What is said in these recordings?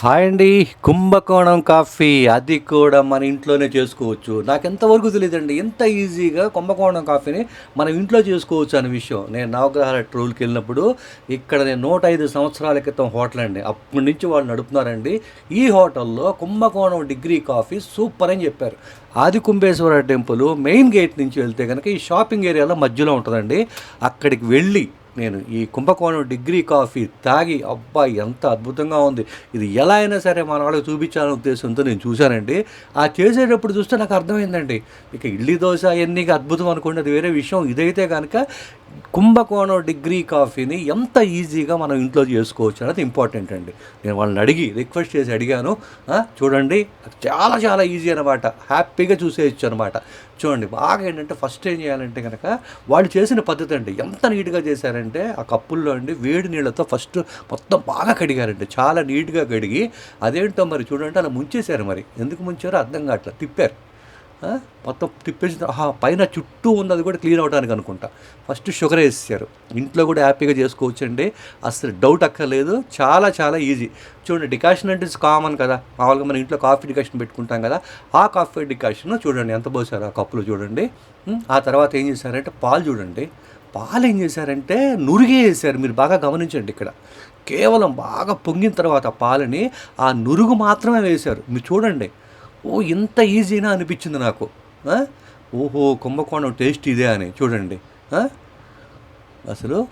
Hi అండి కుంభకోణం coffee. అది కూడా మన ఇంట్లోనే చేసుకోవచ్చు. నాకు ఎంతవరకు తెలియదండి ఎంత ఈజీగా కుంభకోణం కాఫీని మనం ఇంట్లో చేసుకోవచ్చు అనే విషయం. నేను నవగ్రహాల ట్రోల్కి వెళ్ళినప్పుడు ఇక్కడ నేను నూట ఐదు సంవత్సరాల క్రితం హోటల్ అండి. అప్పటి నుంచి వాళ్ళు నడుపుతున్నారండి. ఈ హోటల్లో కుంభకోణం డిగ్రీ కాఫీ సూపర్ అని చెప్పారు. ఆది కుంభేశ్వర టెంపుల్ మెయిన్ గేట్ నుంచి వెళ్తే కనుక ఈ షాపింగ్ ఏరియాలో మధ్యలో ఉంటుందండి. అక్కడికి వెళ్ళి నేను ఈ కుంభకోణం డిగ్రీ కాఫీ తాగి అబ్బాయి ఎంత అద్భుతంగా ఉంది. ఇది ఎలా అయినా సరే మన వాళ్ళకి చూపించాలనే ఉద్దేశంతో నేను చూశానండి. ఆ చేసేటప్పుడు చూస్తే నాకు అర్థమైందండి. ఇక ఇడ్లీ దోశ అవన్నీ అద్భుతం అనుకోండి అది వేరే విషయం. ఇదైతే కనుక కుంభకోణం డిగ్రీ కాఫీని ఎంత ఈజీగా మనం ఇంట్లో చేసుకోవచ్చు అనేది ఇంపార్టెంట్ అండి. నేను వాళ్ళని అడిగి రిక్వెస్ట్ చేసి అడిగాను. చూడండి చాలా చాలా ఈజీ అనమాట హ్యాపీగా చూసేయచ్చు అనమాట చూడండి బాగా ఏంటంటే ఫస్ట్ ఏం చేయాలంటే కనుక వాళ్ళు చేసిన పద్ధతి అండి. ఎంత నీట్గా చేశారంటే ఆ కప్పుల్లో అండి వేడి నీళ్ళతో ఫస్ట్ మొత్తం బాగా కడిగారండి. చాలా నీట్గా కడిగి అదేంటో మరి చూడండి అలా ముంచేశారు మరి. ఎందుకు ముంచారో అర్థం కావట్లేదు. తిప్పారు. మొత్తం తిప్పేసిన పైన చుట్టూ ఉన్నది కూడా క్లీన్ అవడానికి అనుకుంటా. ఫస్ట్ షుగర్ వేసేసారు. ఇంట్లో కూడా హ్యాపీగా చేసుకోవచ్చు అండి అసలు డౌట్ అక్కర్లేదు. చాలా చాలా ఈజీ. చూడండి డికాషన్ అంటే కామన్ కదా. మామూలుగా మన ఇంట్లో కాఫీ డికాషన్ పెట్టుకుంటాం కదా. ఆ కాఫీ డికాషన్ చూడండి ఎంత పోసారు ఆ కప్పులో చూడండి. ఆ తర్వాత ఏం చేశారంటే పాలు చూడండి. పాలు ఏం చేశారంటే నురిగే వేసారు. మీరు బాగా గమనించండి ఇక్కడ. కేవలం బాగా పొంగిన తర్వాత పాలని ఆ నురుగు మాత్రమే వేశారు. మీరు చూడండి. ఓ ఇంత ఈజీనా అనిపించింది నాకు. ఓహో కుంభకోణం టేస్ట్ ఇదే అని. చూడండి. అసలు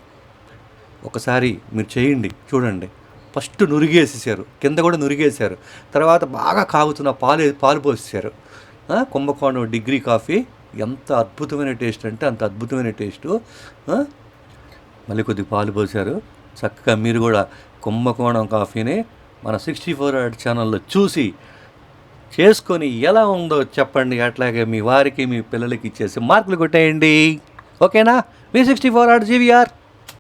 ఒకసారి మీరు చేయండి. చూడండి. ఫస్ట్ నురిగేసేసారు. కింద కూడా నురిగేసారు. తర్వాత బాగా కాగుతున్న పాలు పాలు పోసేసారు. కుంభకోణం డిగ్రీ కాఫీ ఎంత అద్భుతమైన టేస్ట్ అంటే అంత అద్భుతమైన టేస్టు మళ్ళీ కొద్ది పాలు పోసారు. చక్కగా మీరు కూడా కుంభకోణం కాఫీని మన సిక్స్టీ ఫోర్ ఛానల్లో చూసి చేసుకొని ఎలా ఉందో చెప్పండి. అట్లాగే మీ వారికి మీ పిల్లలకి ఇచ్చేసి మార్కులు కొట్టేయండి. ఓకేనా? V sixty four R GVR